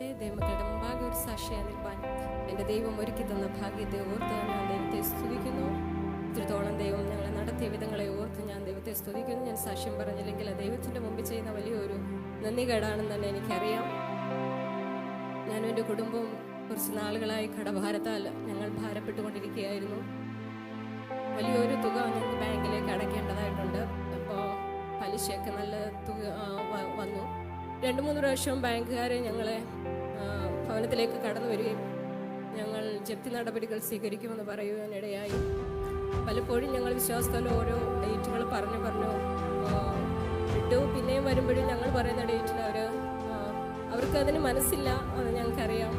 ആകട്ടെ ദൈവമക്കളുടെ മുമ്പാകെ ഒരു സാക്ഷിയായി നിൽപ്പാൻ എന്റെ ദൈവം ഒരുക്കി തന്ന ഭാഗ്യത്തെ ഓർത്ത് ഞാൻ ദൈവത്തെ സ്തുതിക്കുന്നു. ഇത്രത്തോളം ദൈവം ഞങ്ങളെ നടത്തിയ വിധങ്ങളെ ഓർത്ത് ഞാൻ ദൈവത്തെ സ്തുതിക്കുന്നു. ഞാൻ സാക്ഷ്യം പറഞ്ഞില്ലെങ്കിൽ ദൈവത്തിന്റെ മുമ്പ് ചെയ്യുന്ന വലിയൊരു നന്ദികേടാണെന്ന് തന്നെ എനിക്കറിയാം. ഞാനും എന്റെ കുടുംബവും കുറച്ച് നാളുകളായി കടഭാരത്താൽ ഞങ്ങൾ ഭാരപ്പെട്ടുകൊണ്ടിരിക്കുകയായിരുന്നു. വലിയൊരു തുക ഞങ്ങൾക്ക് ബാങ്കിലേക്ക് അടയ്ക്കേണ്ടതായിട്ടുണ്ട്. അപ്പോൾ പലിശയൊക്കെ നല്ല തുക വന്നു. രണ്ട് മൂന്ന് പ്രാവശ്യം ബാങ്കുകാരെ ഞങ്ങളെ ഭവനത്തിലേക്ക് കടന്നു വരികയും ഞങ്ങൾ ജപ്തി നടപടികൾ സ്വീകരിക്കുമെന്ന് പറയുവാനിടയായി. പലപ്പോഴും ഞങ്ങൾ വിശ്വാസത്തോടെ ഓരോ ഡേറ്റുകൾ പറഞ്ഞു പറഞ്ഞു വിട്ടു. പിന്നെയും വരുമ്പോഴും ഞങ്ങൾ പറയുന്ന ഡേറ്റിൽ അവർ അവർക്ക് അതിന് മനസ്സില്ല അത് ഞങ്ങൾക്കറിയാം.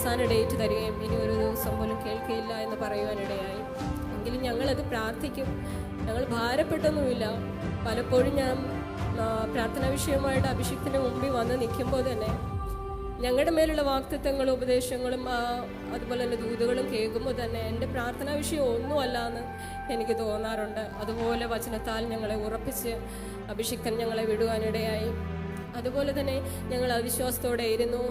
അവസാന ഡേറ്റ് തരികയും ഇനി ഒരു ദിവസം പോലും കേൾക്കുകയില്ല എന്ന് പറയുവാനിടയായി. എങ്കിലും ഞങ്ങളത് പ്രാർത്ഥിക്കും. ഞങ്ങൾ ഭാരപ്പെട്ടൊന്നുമില്ല. പലപ്പോഴും ഞാൻ പ്രാർത്ഥനാ വിഷയമായിട്ട് അഭിഷേകത്തിന് മുമ്പിൽ വന്ന് നിൽക്കുമ്പോൾ തന്നെ ഞങ്ങളുടെ മേലുള്ള വാക്തത്വങ്ങളും ഉപദേശങ്ങളും അതുപോലെ തന്നെ ദൂതുകളും കേൾക്കുമ്പോൾ തന്നെ എന്റെ പ്രാർത്ഥനാ വിഷയം ഒന്നുമല്ല എന്ന് എനിക്ക് തോന്നാറുണ്ട്. അതുപോലെ വചനത്താൽ ഞങ്ങളെ ഉറപ്പിച്ച് അഭിഷിക്തൻ ഞങ്ങളെ വിടുവാനിടയായി. അതുപോലെ തന്നെ ഞങ്ങൾ അവിശ്വാസത്തോടെ ഇരുന്നു.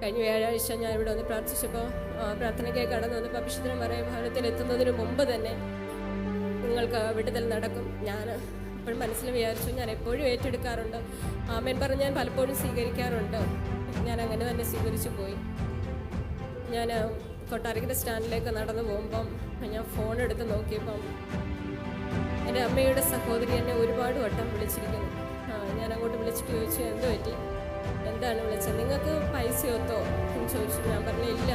കഴിഞ്ഞ വ്യാഴാഴ്ച ഞാൻ ഇവിടെ വന്ന് പ്രാർത്ഥിച്ചപ്പോൾ ആ, പ്രാർത്ഥനയ്ക്കായി കടന്നു വന്നപ്പോൾ അഭിഷിക്തൻ പറയും ഭവനത്തിൽ എത്തുന്നതിന് മുമ്പ് തന്നെ നിങ്ങൾക്ക് വിടുതൽ നടക്കും. ഞാൻ എപ്പോഴും മനസ്സിൽ വിചാരിച്ചു ഞാൻ എപ്പോഴും ഏറ്റെടുക്കാറുണ്ട്. ആമേൻ പറഞ്ഞ് ഞാൻ പലപ്പോഴും സ്വീകരിക്കാറുണ്ട്. ഞാൻ അങ്ങനെ തന്നെ സ്വീകരിച്ചു പോയി. ഞാൻ കൊട്ടാരക്കര സ്റ്റാൻഡിലേക്ക് നടന്നു പോകുമ്പം ഞാൻ ഫോൺ എടുത്ത് നോക്കിയപ്പം എന്റെ അമ്മയുടെ സഹോദരി എന്നെ ഒരുപാട് വട്ടം വിളിച്ചിരിക്കുന്നു. ഞാൻ അങ്ങോട്ട് വിളിച്ചിട്ട് ചോദിച്ചു എന്ത് പറ്റി എന്താണ് വിളിച്ചത്. നിങ്ങൾക്ക് പൈസ ഒത്തോ എന്ന് ചോദിച്ചു. ഞാൻ പറഞ്ഞു ഇല്ല.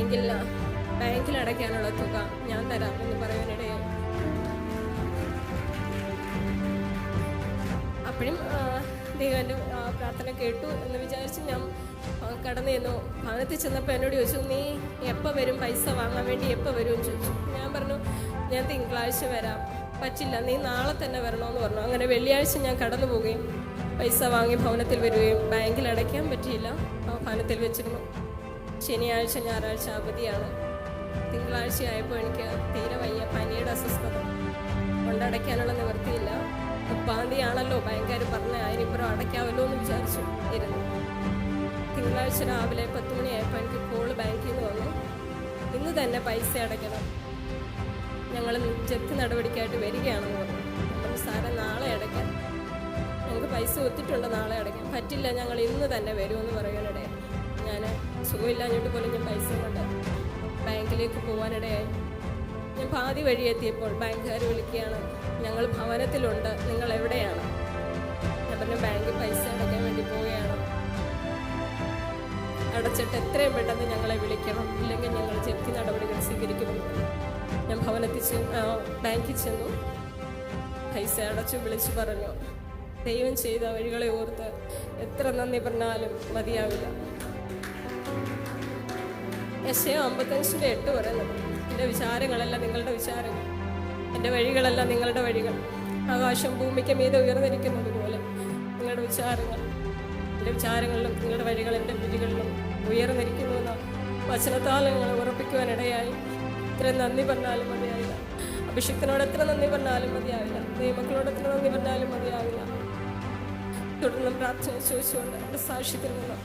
എങ്കിൽ ബാങ്കിൽ അടയ്ക്കാനുള്ള തുക ഞാൻ തരാം എന്ന് പറയാനിടയായി അപ്പോഴും ദൈവം എന്റെ പ്രാർത്ഥന കേട്ടു എന്ന് വിചാരിച്ച് ഞാൻ കടന്നു ചെന്നു. ഭവനത്തിൽ ചെന്നപ്പോൾ എന്നോട് ചോദിച്ചു നീ എപ്പോൾ വരും? പൈസ വാങ്ങാൻ വേണ്ടി എപ്പോൾ വരും? എന്ന് ചോദിച്ചു. ഞാൻ പറഞ്ഞു ഞാൻ തിങ്കളാഴ്ച വരാം. പറ്റില്ല. നീ നാളെ തന്നെ വരണമെന്ന് പറഞ്ഞു. അങ്ങനെ വെള്ളിയാഴ്ച ഞാൻ കടന്നു പോവുകയും പൈസ വാങ്ങി ഭവനത്തിൽ വരികയും ബാങ്കിൽ അടയ്ക്കാൻ പറ്റിയില്ല. ഭവനത്തിൽ വെച്ചിരുന്നു. ശനിയാഴ്ച ഞായറാഴ്ച അവധിയാണ്. തിങ്കളാഴ്ച ആയപ്പോൾ എനിക്ക് തീരെ വയ്യ. പനിയുടെ അസ്വസ്ഥത. കൊണ്ടടയ്ക്കാനുള്ള നിവൃത്തിയില്ല. മുപ്പാം ആണല്ലോ ബാങ്കുകാർ പറഞ്ഞ അതിനിപ്പുറം അടയ്ക്കാമല്ലോ എന്ന് വിചാരിച്ചു ഇരുന്നു. തിങ്കളാഴ്ച രാവിലെ പത്ത് മണിയായപ്പോൾ എനിക്ക് കോൾ ബാങ്കിൽ നിന്ന് വന്നു. ഇന്ന് തന്നെ പൈസ അടയ്ക്കണം. ഞങ്ങൾ ജപ്തി നടപടിക്കായിട്ട് വരികയാണെന്ന് പറഞ്ഞു. സാറെ നാളെ അടയ്ക്കാം. ഞങ്ങൾക്ക് പൈസ ഒത്തിട്ടുണ്ട് നാളെ അടയ്ക്കാൻ പറ്റില്ല ഞങ്ങൾ ഇന്ന് തന്നെ വരുമെന്ന് പറയാനിടയായി ഞാൻ സുഖമില്ലാഞ്ഞിട്ട് പോലും ഞാൻ പൈസ കൊണ്ട് ബാങ്കിലേക്ക് പോകാനിടയായി. ഞാൻ പാതി വഴി എത്തിയപ്പോൾ ബാങ്കുകാർ വിളിക്കുകയാണ് ഞങ്ങൾ ഭവനത്തിലുണ്ട് നിങ്ങൾ എവിടെയാണ്? ഞാൻ പറഞ്ഞു ബാങ്കിൽ പൈസ അടയ്ക്കാൻ വേണ്ടി പോവുകയാണ്. അടച്ചിട്ട് എത്രയും പെട്ടെന്ന് ഞങ്ങളെ വിളിക്കണം ഇല്ലെങ്കിൽ ഞങ്ങൾ ജപ്തി നടപടികൾ സ്വീകരിക്കുന്നു ഞാൻ ഭവനത്തിൽ ബാങ്കിൽ ചെന്നു പൈസ അടച്ചു വിളിച്ചു പറഞ്ഞു. ദൈവം ചെയ്ത വഴികളെ ഓർത്ത് എത്ര നന്ദി പറഞ്ഞാലും മതിയാവില്ല. എസ് അമ്പത്തഞ്ചിന്റെ എട്ട് പറയുന്നത് എന്റെ വിചാരങ്ങളല്ല നിങ്ങളുടെ വിചാരങ്ങൾ എന്റെ വഴികളല്ല നിങ്ങളുടെ വഴികൾ. ആകാശം ഭൂമിക്ക് മീതെ ഉയർന്നിരിക്കുന്നത് പോലെ നിങ്ങളുടെ വിചാരങ്ങൾ എന്റെ വിചാരങ്ങളിലും നിങ്ങളുടെ വഴികൾ എന്റെ വിധികളിലും ഉയർന്നിരിക്കുന്നുവെന്ന വചനത്താൽ നിങ്ങളെ ഉറപ്പിക്കുവാനിടയായി ഇത്ര നന്ദി പറഞ്ഞാലും മതിയാവില്ല. അഭിഷിക്തനോട് എത്ര നന്ദി പറഞ്ഞാലും മതിയാവില്ല. നിയമങ്ങളോട് എത്ര നന്ദി പറഞ്ഞാലും മതിയാവില്ല. തുടർന്നും പ്രാർത്ഥന ചോദിച്ചുകൊണ്ട് എന്റെ സാക്ഷ്യത്തിൽ നിന്ന്